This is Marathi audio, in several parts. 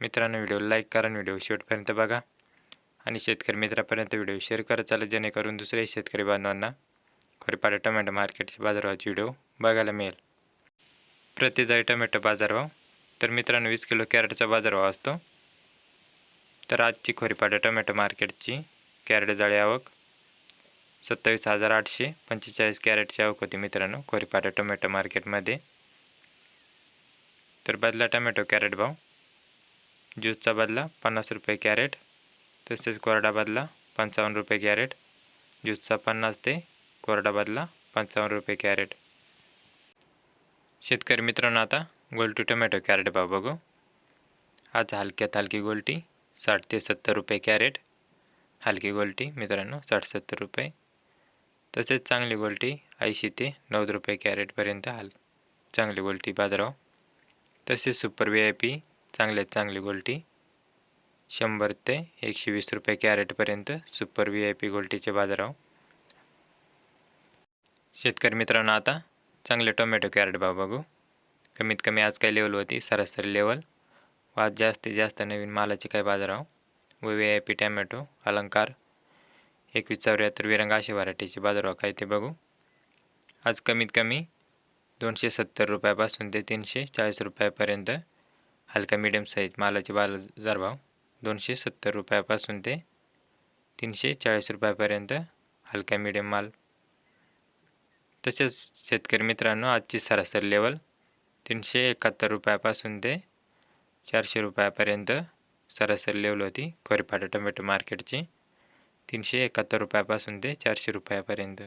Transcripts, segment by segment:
मित्रांनो व्हिडिओ लाईक करा आणि व्हिडिओ शेवटपर्यंत बघा. आणि शेतकरी मित्रापर्यंत व्हिडिओ शेअर करत चालत जेणेकरून दुसऱ्याही शेतकरी बांधवांना खोरीपाडा टोमॅटो मार्केटचे बाजारभावाचे व्हिडिओ बघायला मिळेल. प्रति टोमॅटो बाजारभाव. तर मित्रांनो वीस किलो कॅरेटचा बाजारभाव असतो. तर आजची खोरीपाडा टोमॅटो मार्केटची कॅरेट जाळी आवक सत्तावीस हजार आठशे पंचेचाळीस कॅरेटची आवक होती मित्रांनो खोरीपाडा टोमॅटो मार्केटमध्ये. तर बदला टोमॅटो कॅरेट भाव. ज्यूसचा बदला पन्नास रुपये कॅरेट तसेच कोरडा बदला पंचावन्न रुपये कॅरेट ज्यूसचा पन्नास ते कोरडा बदला पंचावन्न रुपये कॅरेट. शेतकरी मित्रांनो आता गोल्टी टोमॅटो कॅरेट भाव बघू. आज हलक्यात हलकी गोल्टी साठ ते सत्तर रुपये कॅरेट. हलकी गोल्टी मित्रांनो साठ सत्तर रुपये. तसेच चांगली गोल्टी ऐंशी ते नव्वद रुपये कॅरेटपर्यंत हाल चांगली गोल्टी बाजाराव तसेच सुपर व्ही आय पी चांगल्यात चांगली गोल्टी. शंभर ते एकशे वीस रुपये कॅरेटपर्यंत सुपर व्ही आय पी गोल्टीचे बाजाराव शेतकरी मित्रांनो आता चांगले टोमॅटो कॅरेट भाव बघू. कमीत कमी आज काय लेवल होती सरासरी लेवल व आज जास्तीत जास्त नवीन मालाचे काय बाजाराव व व्ही आय पी टॅमॅटो अलंकार एकवीस चौऱ्याहत्तर विरंग असे व्हरायटीचे बाजाराव काय ते बघू. आज कमीत कमी दोनशे सत्तर रुपयापासून ते तीनशे चाळीस रुपयापर्यंत हलका मिडियम साईज मालाचे बाजारभाव दोनशे सत्तर रुपयापासून ते तीनशे चाळीस रुपयापर्यंत हलका मिडियम माल. तसेच शेतकरी मित्रांनो आजची सरासरी लेवल तीनशे एकाहत्तर रुपयापासून ते चारशे रुपयापर्यंत सरासरी लेवल होती. कोरीपाटा टोमॅटो मार्केटची तीनशे एकाहत्तर रुपयापासून ते चारशे रुपयापर्यंत.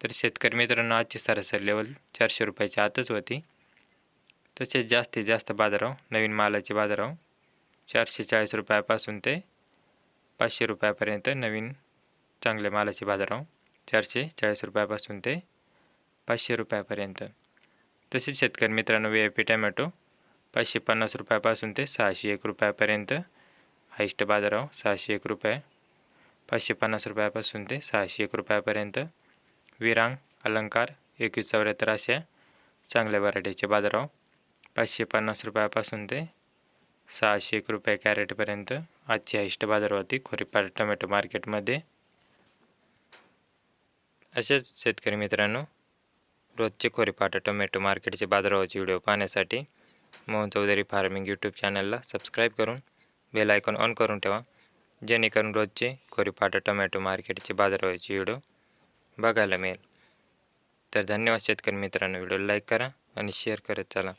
तर शेतकरी मित्रांनो आजची सरासरी लेवल चारशे रुपयाच्या आतच होती. तसेच जास्तीत जास्त बाजाराव नवीन मालाचे बाजाराव चारशे चाळीस रुपयापासून ते पाचशे रुपयापर्यंत नवीन चांगले मालाचे बाजाराव चारशे चाळीस रुपयापासून ते पाचशे रुपयापर्यंत. तसेच शेतकरी मित्रांनो व्ही आय पी टॅमॅटो पाचशे पन्नास रुपयापासून ते सहाशे एक रुपयापर्यंत. हायस्ट बाजाराव सहाशे एक रुपये पाचशे पन्नास रुपयापासून ते सहाशे एक रुपयापर्यंत. विरांग अलंकार एकवीस चौऱ्याहत्तर अशा चांगल्या व्हरायटीचे बाजाराव पाचशे पन्नास रुपयापासून ते सहाशे एक रुपये कॅरेटपर्यंत आजची हायस्ट बाजार होती खोरीपाड टोमॅटो मार्केटमध्ये. असेच शेतकरी मित्रांनो रोजचे खोरीपाटा टोमॅटो मार्केटचे बाजारावरचे व्हिडिओ पाहण्यासाठी मोहन चौधरी फार्मिंग यूट्यूब चॅनलला सबस्क्राईब करून बेल आयकॉन ऑन करून ठेवा जेणेकरून रोजचे खोरीपाटा टोमॅटो मार्केटचे बाजारावरचे व्हिडिओ बघायला मिळेल. तर धन्यवाद शेतकरी मित्रांनो व्हिडिओ लाईक करा आणि शेअर करत चला.